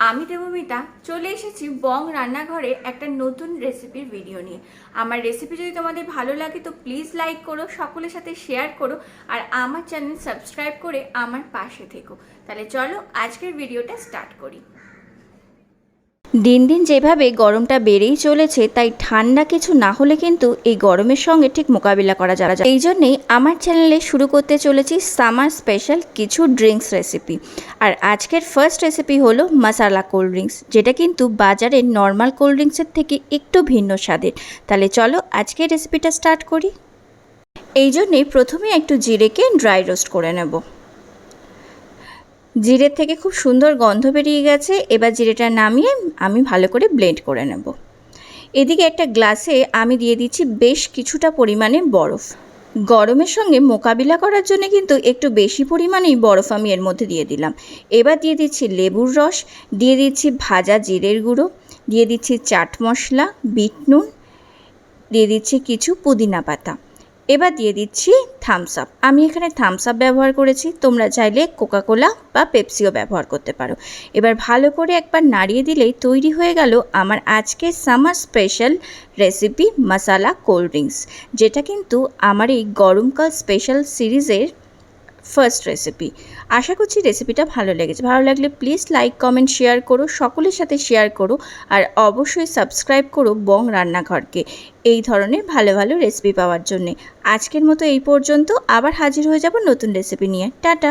আমি দেবমিতা, চলে এসেছি বং রান্নাঘরে একটা নতুন রেসিপির ভিডিও নিয়ে। আমার রেসিপি যদি তোমাদের ভালো লাগে তো প্লিজ লাইক করো, সকলের সাথে শেয়ার করো, আর আমার চ্যানেল সাবস্ক্রাইব করে আমার পাশে থেকো। তাহলে চলো আজকের ভিডিওটা স্টার্ট করি। দিন দিন যেভাবে গরমটা বেড়েই চলেছে, তাই ঠান্ডা কিছু না হলে কিন্তু এই গরমের সঙ্গে ঠিক মোকাবিলা করা যারা যায় এই জন্যেই আমার চ্যানেলে শুরু করতে চলেছি সামার স্পেশাল কিছু ড্রিঙ্কস রেসিপি। আর আজকের ফার্স্ট রেসিপি হলো মশালা কোল্ড ড্রিঙ্কস, যেটা কিন্তু বাজারের নর্মাল কোল্ড ড্রিঙ্কসের থেকে একটু ভিন্ন স্বাদের। তাহলে চলো আজকের রেসিপিটা স্টার্ট করি। এই জন্যেই প্রথমে একটু জিরেকে ড্রাই রোস্ট করে নেব। জিরের থেকে খুব সুন্দর গন্ধ বেরিয়ে গেছে। এবার জিরেটা নামিয়ে আমি ভালো করে ব্লেন্ড করে নেব। এদিকে একটা গ্লাসে আমি দিয়ে দিচ্ছি বেশ কিছুটা পরিমাণে বরফ। গরমের সঙ্গে মোকাবিলা করার জন্য কিন্তু একটু বেশি পরিমাণেই বরফ আমি এর মধ্যে দিয়ে দিলাম। এবার দিয়ে দিচ্ছি লেবুর রস, দিয়ে দিচ্ছি ভাজা জিরের গুঁড়ো, দিয়ে দিচ্ছি চাট মশলা, বিট নুন, দিয়ে দিচ্ছি কিছু পুদিনা পাতা। এবার দিয়ে দিচ্ছি থামস আপ আমি এখানে থামস আপ ব্যবহার করেছি, তোমরা চাইলে কোকাকোলা বা পেপসিও ব্যবহার করতে পারো। এবার ভালো করে একবার নাড়িয়ে দিলেই তৈরি হয়ে গেল আমার আজকে summer special recipe masala cold drinks যেটা কিন্তু আমার এই গরমকাল স্পেশাল সিরিজের ফার্স্ট রেসিপি আশা করছি রেসিপিটা ভালো লেগেছে। ভালো লাগলে প্লিজ লাইক কমেন্ট শেয়ার করো, সকলের সাথে শেয়ার করো আর অবশ্যই সাবস্ক্রাইব করো বং রান্নাঘরকে এই ধরনের ভালো ভালো রেসিপি পাওয়ার জন্যে। আজকের মতো এই পর্যন্ত। আবার হাজির হয়ে যাব নতুন রেসিপি নিয়ে। টাটা!